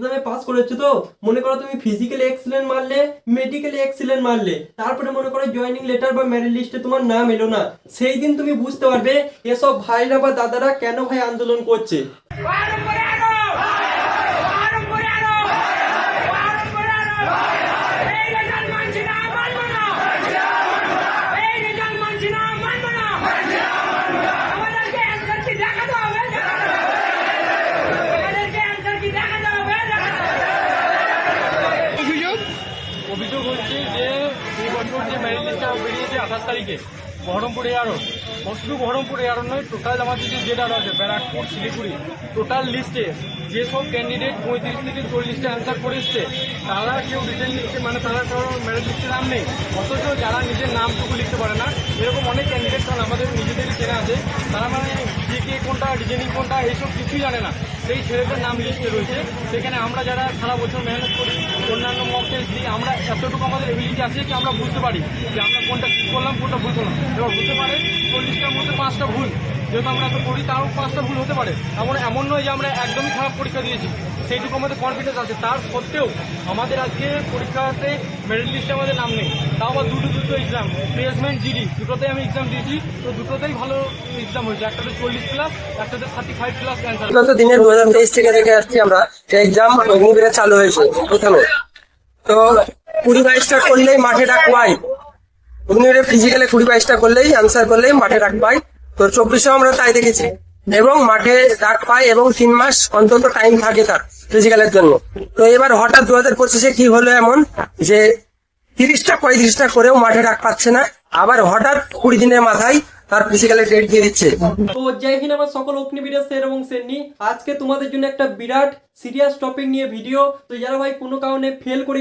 এক্সামে পাস করেছ তো? মনে করো তুমি ফিজিক্যালি এক্সিলেন্ট মারলে মেডিকেলি এক্সিলেন্ট মারলে, তারপরে মনে করো জয়নিং লেটার বা মেরিট লিস্টে তোমার নাম এলো না। সেই দিন তুমি বুঝতে পারবে এসব ভাইরা বা দাদারা কেন ভাই আন্দোলন করছে Bottom Moreno! Bottom Moreno! Bottom Moreno! এই রেজাল্ট মানছি না মানবো না এই রেজাল্ট মানছি না মানবো না আমাদেরকে অ্যান্সার কি দেখাতে হবে আমাদেরকে অ্যান্সার কি দেখাতে হবে দেখাতে হবে অভিযোগ হচ্ছে যে এই বছর যে মেরিট লিস্টটা বেরিয়েছে আঠাশ তারিখে। বহরমপুর এয়ারও শুধু বহরমপুর এয়ারও নয় টোটাল আমাদের যে যেটা আছে, ব্যারাকপুর, শিলিগুড়ি টোটাল লিস্টে যেসব ক্যান্ডিডেট পঁয়ত্রিশ থেকে চল্লিশটা অ্যান্সার করে এসছে, তারা কেউ রিটেন লিস্টে মানে তারা কারও মেরিট লিস্টে নাম নেই। অথচ যারা নিজের নামটুকু লিখতে পারে না, এরকম অনেক ক্যান্ডিডেট কারণ আমাদের নিজেদেরই চেনা আছে, তারা মানে জিকে কোনটা রিজেনিং কোনটা, এইসব কিছুই জানে না। সেই ছেলেদের নাম লিস্টে রয়েছে। সেখানে আমরা যারা সারা বছর মেহনত করি, অন্যান্য মক দিই, আমরা এতটুকু আমাদের এবিলিটি আছে কি আমরা বুঝতে পারি, যে আমরা কোনটা ঠিক করলাম, কোনটা ভুল করলাম। এবার বুঝতে পারে চল্লিশটার মধ্যে পাঁচটা ভুল। যেহেতু আমরা এত করি তারও পাঁচটা ভুল হতে পারে। এমন এমন নয় যে আমরা একদমই খারাপ পরীক্ষা দিয়েছি। সেইটুকু আমাদের কনফিডেন্স আছে। তার সত্ত্বেও আমাদের আজকে পরীক্ষাতে মেরিট লিস্টে আমাদের নাম নেই। তাও আবার দুটো দুটো এক্সাম প্লেসমেন্ট জিডি দুটোতেই আমি এক্সাম দিয়েছি। তো দুটোতেই ভালো এক্সাম হয়েছে। একটাতে চল্লিশ প্লাস একটাতে থার্টি ফাইভ প্লাস অ্যান্সার বিগত দিনে দু হাজার তেইশ থেকে দেখে আসছি আমরা এক্সাম অগ্নিবীরে চালু হয়েছে প্রথমে। তো কুড়ি বাইশটা করলেই মাঠে ডাক অগ্নিবীরে ফিজিক্যালে কুড়ি বাইশটা করলেই আনসার করলেই মাঠে ডাক পাই তো চব্বিশেও আমরা তাই দেখেছি। এবং মাঠে ডাক পাই এবং তিন মাস অন্তত টাইম থাকে তার ফিজিক্যালের জন্য। তো এবার হঠাৎ দু হাজার পঁচিশে কি হলো এমন যে তিরিশটা, পঁয়ত্রিশটা করেও মাঠে ডাক পাচ্ছে না। আবার হঠাৎ কুড়ি দিনের মাথায় তার ডেট দিয়ে দিচ্ছে। তো আমার সকল এবং আজকে তোমাদের জন্য একটা বিরাট সিরিয়াস টপিক নিয়ে ভিডিও যারা ভাই কোনো কারণে ফেল করে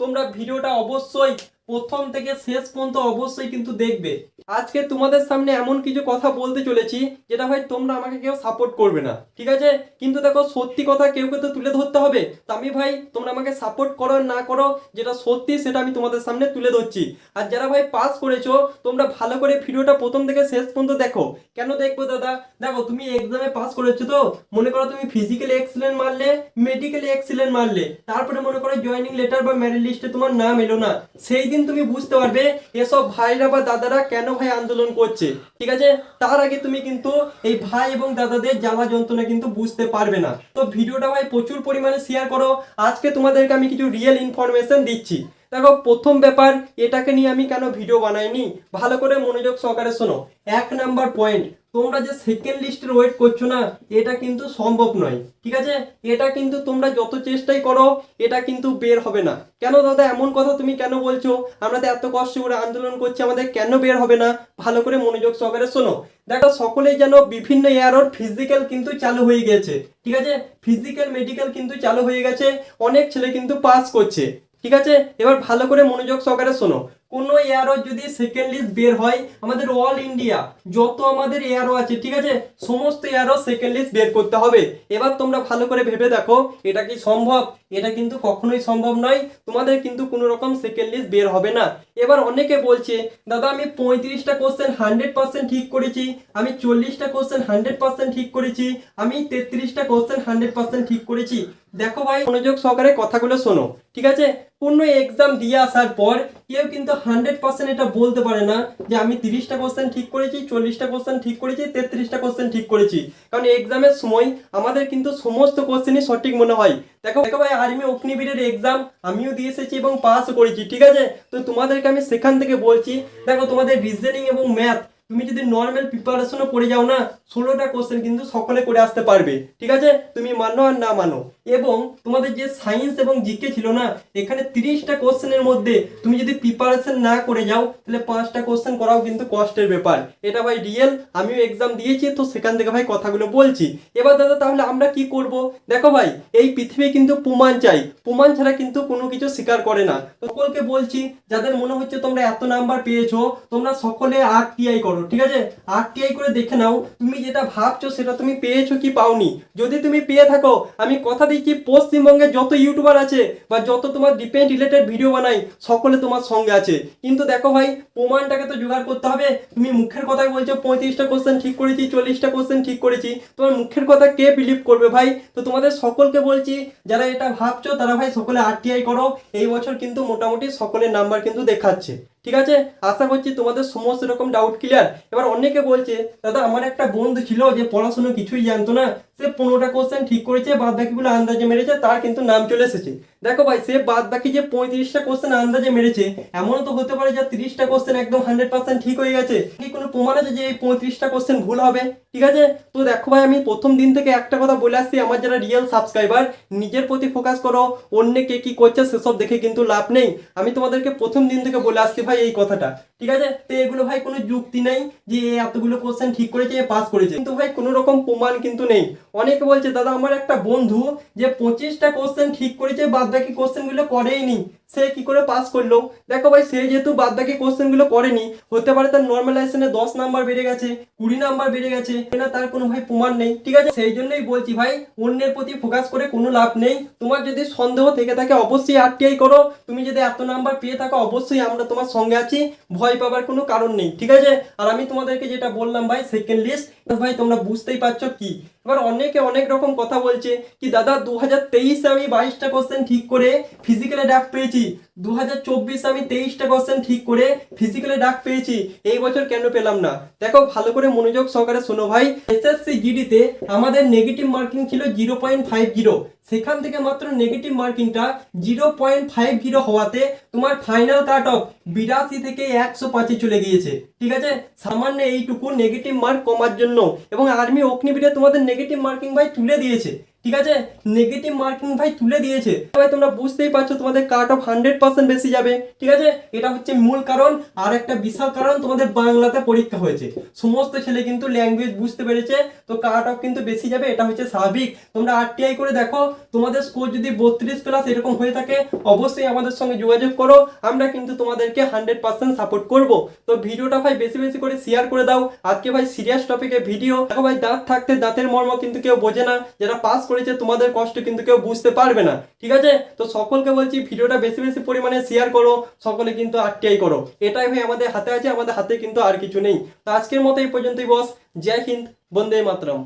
তোমরা ভিডিওটা অবশ্যই প্রথম থেকে শেষ পর্যন্ত অবশ্যই কিন্তু দেখবে। আজকে তোমাদের সামনে এমন কিছু কথা বলতে চলেছি, যেটা ভাই তোমরা আমাকে কেউ সাপোর্ট করবে না, ঠিক আছে? কিন্তু দেখো, সত্যি কথা কেউ কেউ তো তুলে ধরতে হবে। তো আমি ভাই, তোমরা আমাকে সাপোর্ট করো না করো, যেটা সত্যি সেটা আমি তোমাদের সামনে তুলে ধরছি। আর যারা ভাই পাস করেছ, তোমরা ভালো করে ভিডিওটা প্রথম থেকে শেষ পর্যন্ত দেখো। কেন দেখব দাদা? দেখো, তুমি এক্সামে পাস করেছ তো? মনে করো তুমি ফিজিক্যালি এক্সিলেন্ট মারলে মেডিকেলি এক্সিলেন্ট মারলে। তারপরে মনে করো জয়েনিং লেটার বা মেরিট লিস্টে তোমার নাম এলো না। সেই দিন তুমি বুঝতে পারবে এসব ভাইরা বা দাদারা কেন ভাই আন্দোলন করছে, ঠিক আছে? তার আগে তুমি কিন্তু এই ভাই এবং দাদাদের জ্বালা যন্ত্রণা কিন্তু বুঝতে পারবে না। তো ভিডিওটা ভাই প্রচুর পরিমাণে শেয়ার করো। আজকে তোমাদেরকে আমি কিছু রিয়েল ইনফরমেশন দিচ্ছি। দেখো, প্রথম ব্যাপার, এটাকে নিয়ে আমি কেন ভিডিও বানাইনি? ভালো করে মনোযোগ সহকারে শোনো। এক নাম্বার পয়েন্ট তোমরা যে সেকেন্ড লিস্টের ওয়েট করছ না, এটা কিন্তু সম্ভব নয়, ঠিক আছে? এটা কিন্তু তোমরা যত চেষ্টাই করো, এটা কিন্তু বের হবে না। কেন দাদা, এমন কথা তুমি কেন বলছো? আমরা তো এত কষ্ট করে আন্দোলন করছি, আমাদের কেন বের হবে না? ভালো করে মনোযোগ সহকারে শোনো। দেখো, সকলেই যেন বিভিন্ন এয়ারোর ফিজিক্যাল কিন্তু চালু হয়ে গেছে, ঠিক আছে? ফিজিক্যাল মেডিকেল কিন্তু চালু হয়ে গেছে, অনেক ছেলে কিন্তু পাস করছে। ঠিক আছে? এবার ভালো করে মনোযোগ সহকারে শোনো। কোনো এয়ারও যদি সেকেন্ড লিস্ট বের হয়, আমাদের অল ইন্ডিয়া যত আমাদের এয়ারও আছে, ঠিক আছে? সমস্ত এয়ারও সেকেন্ড লিস্ট বের করতে হবে। এবার তোমরা ভালো করে ভেবে দেখো, এটা কি সম্ভব? এটা কিন্তু কখনোই সম্ভব নয়। তোমাদের কিন্তু কোনো রকম সেকেন্ড লিস্ট বের হবে না। এবার অনেকে বলছে, দাদা, আমি পঁয়ত্রিশটা কোশ্চেন হান্ড্রেড পার্সেন্ট ঠিক করেছি, আমি চল্লিশটা কোশ্চেন হান্ড্রেড পার্সেন্ট ঠিক করেছি, আমি তেত্রিশটা কোশ্চেন হান্ড্রেড পার্সেন্ট ঠিক করেছি। দেখো ভাই, মনোযোগ সহকারে কথাগুলো শোনো, ঠিক আছে? কোনো এক্সাম দিয়ে আসার পর কেউ কিন্তু হান্ড্রেড পার্সেন্ট এটা বলতে পারে না যে আমি তিরিশটা কোশ্চেন ঠিক করেছি, চল্লিশটা কোশ্চেন ঠিক করেছি, তেত্রিশটা কোশ্চেন ঠিক করেছি। কারণ এক্সামের সময় আমাদের কিন্তু সমস্ত কোশ্চেনই সঠিক মনে হয়। দেখো দেখো ভাই, আর্মি অগ্নিবীরের এক্সাম আমিও দিয়ে এসেছি এবং পাসও করেছি, ঠিক আছে? তো তোমাদেরকে আমি সেখান থেকে বলছি, দেখো তোমাদের রিজনিং এবং ম্যাথ তুমি যদি নর্মাল প্রিপারেশনও করে যাও না, ষোলোটা কোশ্চেন কিন্তু সকলে করে আসতে পারবে, ঠিক আছে? তুমি মানো আর না মানো। এবং তোমাদের যে সায়েন্স এবং জিকে ছিল না, এখানে তিরিশটা কোশ্চেনের মধ্যে তুমি যদি প্রিপারেশন না করে যাও, তাহলে পাঁচটা কোশ্চেন করাও কিন্তু কষ্টের ব্যাপার। এটা ভাই রিয়েল আমিও এক্সাম দিয়েছি, তো সেখান থেকে ভাই কথাগুলো বলছি। এবার দাদা, তাহলে আমরা কি করব? দেখো ভাই, এই পৃথিবী কিন্তু প্রমাণ চাই। প্রমাণ ছাড়া কিন্তু কোনো কিছু স্বীকার করে না। সকলকে বলছি, যাদের মনে হচ্ছে তোমরা এত নাম্বার পেয়েছ, তোমরা সকলে আর টিআই করো, ঠিক আছে? আর টিআই করে দেখে নাও, তুমি যেটা ভাবছ সেটা তুমি পেয়েছ কি পাওনি। যদি তুমি পেয়ে থাকো, আমি কথা দিচ্ছি পশ্চিমবঙ্গে যত ইউটিউবার আছে বা যত তোমার ডিপেন্ড রিলেটেড ভিডিও বানাই সকলে তোমার সঙ্গে আছে। কিন্তু দেখো ভাই, প্রমাণটাকে তো জোগাড় করতে হবে। তুমি মুখের কথাই বলছো, পঁয়ত্রিশটা কোশ্চেন ঠিক করেছি, চল্লিশটা কোশ্চেন ঠিক করেছি। তোমার মুখের কথা কে বিলিভ করবে ভাই? তো তোমাদের সকলকে বলছি, যারা এটা ভাবছ, তারা ভাই সকলে আরটিআই করো। এই বছর কিন্তু মোটামুটি সকলের নাম্বার কিন্তু দেখাচ্ছে। ঠিক আছে? আশা করছি তোমাদের সমস্ত রকম ডাউট ক্লিয়ার এবার অনেকে বলছে, দাদা, আমার একটা বন্ধু ছিল যে পড়াশুনো কিছুই জানতো না। সে পনেরোটা কোশ্চেন ঠিক করেছে বাদ বাকিগুলো আন্দাজে মেরেছে, তার কিন্তু নাম চলে এসেছে। দেখো ভাই সে বাদ বাকি যে পঁয়ত্রিশটা কোশ্চেন আন্দাজে মেরেছে, এমনও তো হতে পারে যে তিরিশটা কোশ্চেন একদম হান্ড্রেড পার্সেন্ট ঠিক হয়ে গেছে। কি কোনো প্রমাণ আছে যে এই পঁয়ত্রিশটা কোশ্চেন ভুল হবে? ঠিক আছে? তো দেখো ভাই, আমি প্রথম দিন থেকে একটা কথা বলে আসছি, আমার যারা রিয়েল সাবস্ক্রাইবার নিজের প্রতি ফোকাস করো, অন্য কে কি করছে সেসব দেখে কিন্তু লাভ নেই। আমি তোমাদেরকে প্রথম দিন থেকে বলে আসছি ভাই এই কথাটা। ঠিক আছে? তো এগুলো ভাই কোনো যুক্তি নেই যে এতগুলো কোশ্চেন ঠিক করেছে পাস করেছে। কিন্তু ভাই কোনো রকম প্রমাণ কিন্তু নেই। অনেকে বলছে, দাদা, আমার একটা বন্ধু যে পঁচিশটা কোশ্চেন ঠিক করেছে বাদ বাকি কোশ্চেনগুলো করেই নি সে কি করে পাস করল? দেখো ভাই, সে যেহেতু বাদ বাকি কোশ্চেনগুলো করেনি, হতে পারে তার নর্মালাইজেশনে দশ নাম্বার বেড়ে গেছে, কুড়ি নাম্বার বেড়ে গেছে না তার কোনো ভাই প্রমাণ নেই। ঠিক আছে? সেই জন্যই বলছি ভাই, অন্যের প্রতি ফোকাস করে কোনো লাভ নেই। তোমার যদি সন্দেহ থেকে থাকে, অবশ্যই আরটিআই করো। তুমি যদি এত নাম্বার পেয়ে থাকো, অবশ্যই আমরা তোমার সঙ্গে আছি। ভয় পাবার কোনো কারণ নেই, ঠিক আছে? আর আমি তোমাদেরকে যেটা বললাম ভাই সেকেন্ড লিস্ট ভাই, তোমরা বুঝতেই পারছ কি? এবার অনেকে অনেক রকম কথা বলছে কি, দাদা দু হাজার তেইশে আমি বাইশটা কোশ্চেন ঠিক করে ফিজিক্যালে ডাক পেয়েছি। দু হাজার চব্বিশে আমি তেইশটা কোশ্চেন ঠিক করে ফিজিক্যালে ডাক পেয়েছি। এই বছর কেন পেলাম না? দেখো, ভালো করে মনোযোগ সহকারে শোনো ভাই। এসএসসি জিডিতে আমাদের নেগেটিভ মার্কিং ছিল জিরো পয়েন্ট ফাইভ জিরো সেখান থেকে মাত্র নেগেটিভ মার্কিংটা জিরো পয়েন্ট ফাইভ জিরো হওয়াতে তোমার ফাইনাল কাট অফ বিরাশি থেকে একশো পাঁচে চলে গিয়েছে। ঠিক আছে? সামান্য এইটুকু নেগেটিভ মার্ক কমার জন্য। এবং আর্মি অগ্নিবীরে তোমাদের নেগেটিভ মার্কিং ভাই তুলে দিয়েছে। ঠিক আছে? নেগেটিভ মার্কিং ভাই তুলে দিয়েছে। ভাই, তোমরা বুঝতেই পারছ তোমাদের কাট অফ হান্ড্রেড পার্সেন্ট বেশি যাবে। ঠিক আছে? এটা হচ্ছে মূল কারণ। আর একটা বিশাল কারণ, তোমাদের বাংলাতে পরীক্ষা হয়েছে। সমস্ত ছেলে কিন্তু ল্যাঙ্গুয়েজ বুঝতে পেরেছে। তো কাট অফ কিন্তু বেশি যাবে, এটা হচ্ছে স্বাভাবিক। তোমরা আরটিআই করে দেখো। তোমাদের স্কোর যদি বত্রিশ প্লাস এরকম হয়ে থাকে, অবশ্যই আমাদের সঙ্গে যোগাযোগ করো। আমরা কিন্তু তোমাদেরকে হান্ড্রেড পার্সেন্ট সাপোর্ট করব। তো ভিডিওটা ভাই বেশি বেশি করে শেয়ার করে দাও। আজকে ভাই সিরিয়াস টপিকে ভিডিও দেখো ভাই, দাঁত থাকতে দাঁতের মর্ম কিন্তু কেউ বোঝে না। যারা পাস করেছে, তোমাদের কষ্ট কিন্তু কেউ বুঝতে পারবে না। ঠিক আছে? তো সকলকে বলছি, ভিডিওটা বেশি বেশি পরিমাণে শেয়ার করো, সকলে কিন্তু আটটাই করো। এটাই ভাই আমাদের হাতে আছে, আমাদের হাতে কিন্তু আর কিছু নেই। তো আজকের মতো এই পর্যন্তই বস। জয় হিন্দ, বন্দে মাতরম।